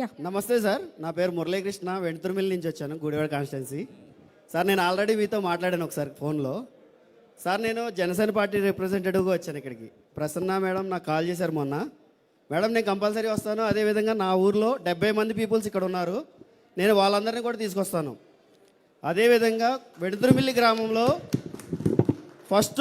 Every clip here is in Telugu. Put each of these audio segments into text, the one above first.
యా. నమస్తే సార్ నా పేరు మురళీకృష్ణ వెంటుతుర్మిల్ నుంచి వచ్చాను గుడివాడ కాన్స్టిట్యున్సీ. సార్ నేను ఆల్రెడీ మీతో మాట్లాడాను ఒకసారి ఫోన్లో. సార్ నేను జనసేన పార్టీ రిప్రజెంటేటివ్గా వచ్చాను ఇక్కడికి. ప్రసన్న మేడం నాకు కాల్ చేశారు మొన్న. మేడం నేను కంపల్సరీ వస్తాను. అదేవిధంగా నా ఊర్లో డెబ్బై మంది పీపుల్స్ ఇక్కడ ఉన్నారు. నేను వాళ్ళందరినీ కూడా తీసుకొస్తాను. అదేవిధంగా వెడుతురుమిల్లి గ్రామంలో ఫస్ట్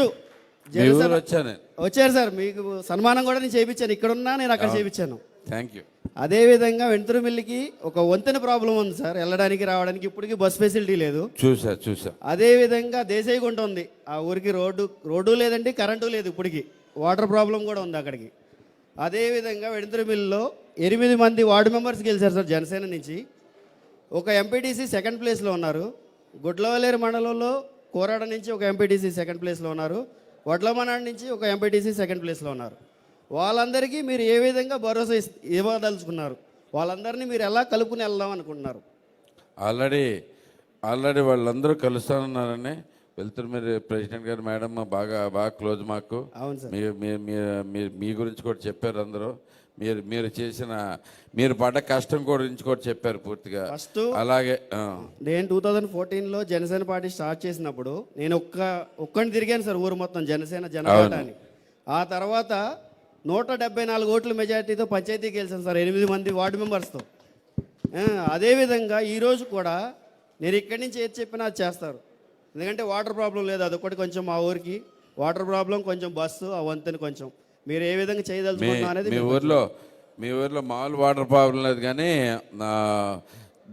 వచ్చాను. వచ్చారు సార్. మీకు సన్మానం కూడా నేను చేయించాను. ఇక్కడున్నా నేను అక్కడ చేయించాను. థ్యాంక్ యూ అదేవిధంగా వెంట్రుమిల్లికి ఒక వంతెన ప్రాబ్లం ఉంది సార్. వెళ్ళడానికి రావడానికి ఇప్పటికీ బస్ ఫెసిలిటీ లేదు. చూసా చూసా. అదేవిధంగా దేశాయిగుంట ఉంది. ఆ ఊరికి రోడ్డు రోడ్డు లేదండి కరెంటు లేదు ఇప్పటికి. వాటర్ ప్రాబ్లం కూడా ఉంది అక్కడికి. అదేవిధంగా వెంట్రుమిల్లిలో ఎనిమిది మంది వార్డు మెంబర్స్ గెలిచారు సార్ జనసేన నుంచి. ఒక ఎంపీటీసీ సెకండ్ ప్లేస్లో ఉన్నారు. గుడ్లవల్లేరు మండలంలో కోరాడ నుంచి ఒక ఎంపీటీసీ సెకండ్ ప్లేస్లో ఉన్నారు. వడ్లమనాడు నుంచి ఒక ఎంపీటీసీ సెకండ్ ప్లేస్లో ఉన్నారు. వాళ్ళందరికీ మీరు ఏ విధంగా భరోసా ఇవ్వదలుచుకున్నారు? వాళ్ళందరినీ మీరు ఎలా కలుపుకుని వెళ్దాం అనుకుంటున్నారు? ఆల్రెడీ ఆల్రెడీ వాళ్ళందరూ కలుస్తానన్నారని వెళ్తురు మీరు ప్రెసిడెంట్ గారు మేడం బాగా బాగా క్లోజ్ మాకు. మీ గురించి కూడా చెప్పారు అందరూ. మీరు మీరు చేసిన మీరు పడ్డ కష్టం గురించి కూడా చెప్పారు పూర్తిగా. ఫస్ట్ అలాగే నేను టూ థౌజండ్ ఫోర్టీన్లో జనసేన పార్టీ స్టార్ట్ చేసినప్పుడు నేను ఒక్క ఒక్కడిని తిరిగాను సార్ ఊరు మొత్తం జనసేన జనపాట అని. ఆ తర్వాత నూట డెబ్బై నాలుగు ఓట్ల మెజార్టీతో పంచాయతీకి గెలిచాను సార్. ఎనిమిది మంది వార్డు మెంబర్స్తో. అదేవిధంగా ఈరోజు కూడా నేను ఇక్కడి నుంచి ఏది చెప్పినా అది చేస్తారు. ఎందుకంటే వాటర్ ప్రాబ్లం లేదు అదొకటి కొంచెం మా ఊరికి. వాటర్ ప్రాబ్లం కొంచెం బస్సు ఆ వంతెన కొంచెం. మీరు ఏ విధంగా మీ చేయదలుచుకుంటున్నా అనేది మీ ఊర్లో మీ ఊర్లో మామూలు వాటర్ ప్రాబ్లం లేదు కానీ నా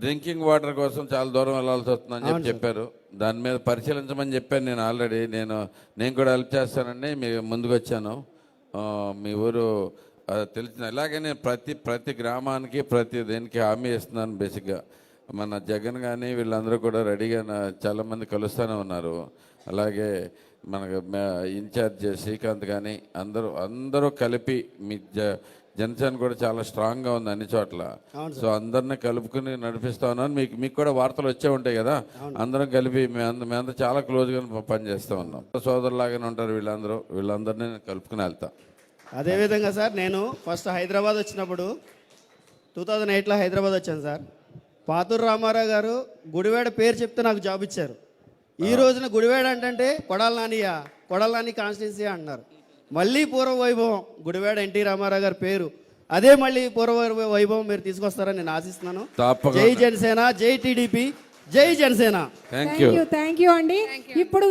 డ్రింకింగ్ వాటర్ కోసం చాలా దూరం వెళ్ళాల్సి వస్తుందని చెప్పి చెప్పారు. దాని మీద పరిశీలించమని చెప్పాను నేను ఆల్రెడీ. నేను నేను కూడా హెల్ప్ చేస్తానండి. మీ ముందుకు వచ్చాను. మీ ఊరు తెలిసిన ఇలాగే నేను ప్రతి ప్రతి గ్రామానికి ప్రతి దేనికి హామీ ఇస్తున్నాను బేసిక్గా. మన జగన్ కానీ వీళ్ళందరూ కూడా రెడీగా చాలామంది కలుస్తూనే ఉన్నారు. అలాగే మనకు ఇన్ఛార్జ్ శ్రీకాంత్ కానీ అందరూ అందరూ కలిపి మీ జ జనసేన కూడా చాలా స్ట్రాంగ్గా ఉంది అన్ని చోట్ల. సో అందరిని కలుపుకుని నడిపిస్తా ఉన్నాను మీకు మీకు కూడా వార్తలు వచ్చే ఉంటాయి కదా. అందరం కలిపి మేమందరం చాలా క్లోజ్గా పనిచేస్తూ ఉన్నాం. సోదరులాగానే ఉంటారు వీళ్ళందరూ. వీళ్ళందరినీ నేను కలుపుకుని వెళ్తా. అదేవిధంగా సార్ నేను ఫస్ట్ హైదరాబాద్ వచ్చినప్పుడు టూ థౌజండ్ ఎయిట్లో హైదరాబాద్ వచ్చాను సార్. పాతూరు రామారావు గారు గుడివాడ పేరు చెప్తే నాకు జాబ్ ఇచ్చారు. ఈ రోజున గుడివాడ అంటే కొడాల నానియా కొడాల నాని కాన్స్టిట్యున్సీ అంటున్నారు. మళ్ళీ పూర్వ వైభవం గుడివాడ ఎన్టీ రామారావు గారి పేరు. అదే మళ్ళీ పూర్వ వైభవ- మీరు తీసుకొస్తారని నేను ఆశిస్తున్నాను. జై జనసేన జై టీడీపీ జై Janasena. Thank you thank you అండి. ఇప్పుడు